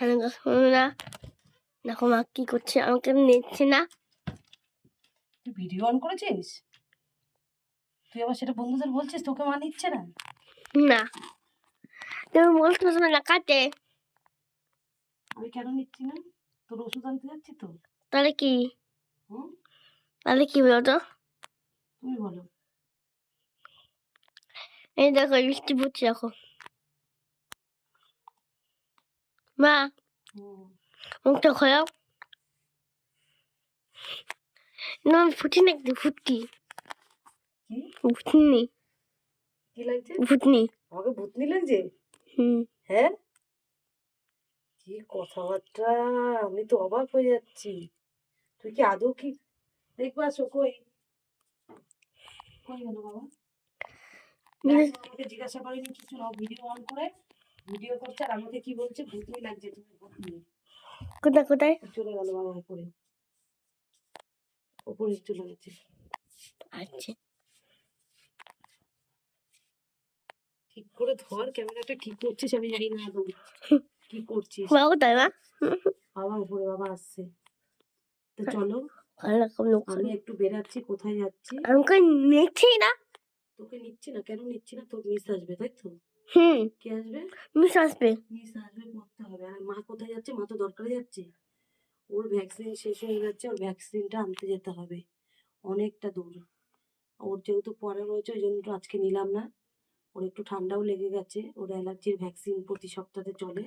কানে কথা শুনে না দেখো মা কি করছে আমাকে নিচ্ছে না তুই ভিডিও অন করেছিস তুই আবার সেটা বন্ধুদের বলছিস তোকে মা নিচ্ছে না না তুমি বলতে পারছ না কাটে আমি কেন নিচ্ছি না তোর ওষুধ আনতে যাচ্ছি তো তাহলে কি হুম তাহলে কি বলো তো তুমি বলো এই দেখো বৃষ্টি পড়ছে দেখো মা মুখটা খোলাও না আমি ফুটি না একটু ফুটকি ফুটনি কি লাগছে ফুটনি আমাকে ভূতনি লাগছে হুম হ্যাঁ কি কথাবার্তা আমি তো অবাক হয়ে যাচ্ছি তুই কি আদৌ কি দেখব আসো কই কই গেল বাবা জিজ্ঞাসা করেনি কিছু ভিডিও অন করে ভিডিও করছে আর আমাকে কি বলছে? লাগছে তুমি কোথায় কোথায়? চলে গেল বাবা উপরে উপরে চলে গেছে। আচ্ছা। ঠিক করে ধর ক্যামেরাটা কি করছিস আমি জানি না আদৌ কি করছিস? কোথায় মা? বাবা উপরে বাবা আসছে। তো চলো ভালো লোক আমি একটু বেরাচ্ছি কোথায় যাচ্ছি? আমাকে নিচ্ছি না। তোকে নিচ্ছি না কেন নিচ্ছি না? তোর মিস আসবে তাই তো? হুম। কে আসবে? মিস আসবে। মিস আসবে পড়তে হবে। আর মা কোথায় যাচ্ছে? মা তো দরকারে যাচ্ছে। ওর ভ্যাকসিন শেষ হয়ে যাচ্ছে ওর ভ্যাকসিনটা আনতে যেতে হবে। অনেকটা দূর। ওর যেহেতু পড়া রয়েছে ওই জন্য আজকে নিলাম না। ওর একটু ঠান্ডাও লেগে গেছে। ওর অ্যালার্জির ভ্যাকসিন প্রতি সপ্তাহে চলে।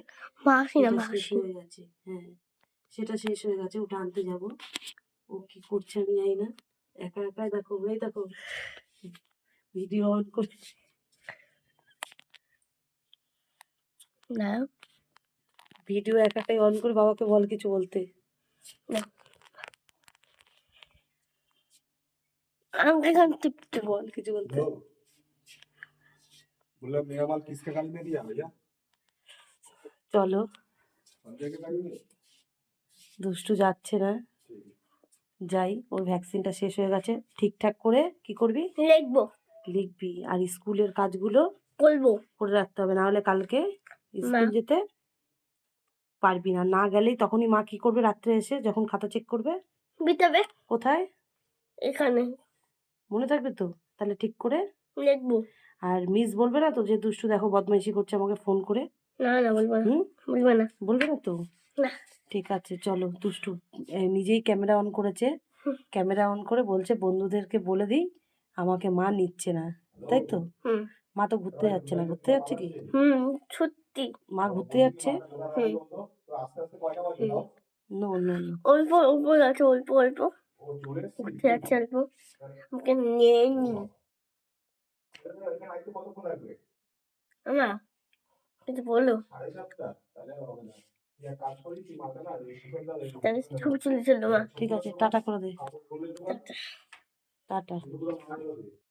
শেষ হয়ে গেছে। হ্যাঁ সেটা শেষ হয়ে গেছে। ওটা আনতে যাব। ও কি করছে আমি জানি না। একা একা দেখো এই দেখো। ভিডিও অন করে না ভিডিও একাটাই অন করে বাবাকে বল কিছু বলতে না আমাকে এখন টিপতে বল কিছু বলতে हेलो बोला मेरा माल किसके गाड़ी में दिया भैया চলো संजय के गाड़ी में দুষ্টু যাচ্ছে না ठीक है যাই ওর ভ্যাকসিনটা শেষ হয়ে গেছে ঠিকঠাক করে কি করবি লিখবো লিখবি আর স্কুলের কাজগুলো বলবো করে রাখতে হবে না হলে কালকে স্কুল যেতে পারবি না। না গেলেই তখনই মা কি করবে রাত্রে এসে যখন খাতা চেক করবে? বিতাবে কোথায়? এখানে। মনে থাকবে তো? তাহলে ঠিক করে। লিখব। আর মিস বলবে না তো যে দুষ্টু দেখো বদমাইশি করছে আমাকে ফোন করে? না না বলব না। হুম? বলব না। বলবে না তো? না। ঠিক আছে চলো। দুষ্টু নিজেই ক্যামেরা অন করেছে। ক্যামেরা অন করে বলছে বন্ধুদেরকে বলে দিই আমাকে মা নিচ্ছে না। তাই তো? হুম। মা তো ঘুরতে যাচ্ছে না ঘুরতে যাচ্ছে কি? হুম সত্যি। মা ঘুরতে যাচ্ছে? নো নো অল্প অল্প যাচ্ছে অল্প অল্প। ঘুরতে যাচ্ছে অল্প। আমাকে নিয়ে নি। আমা কিছু বলো। ঠিক আছে টাটা করে দে। টাটা।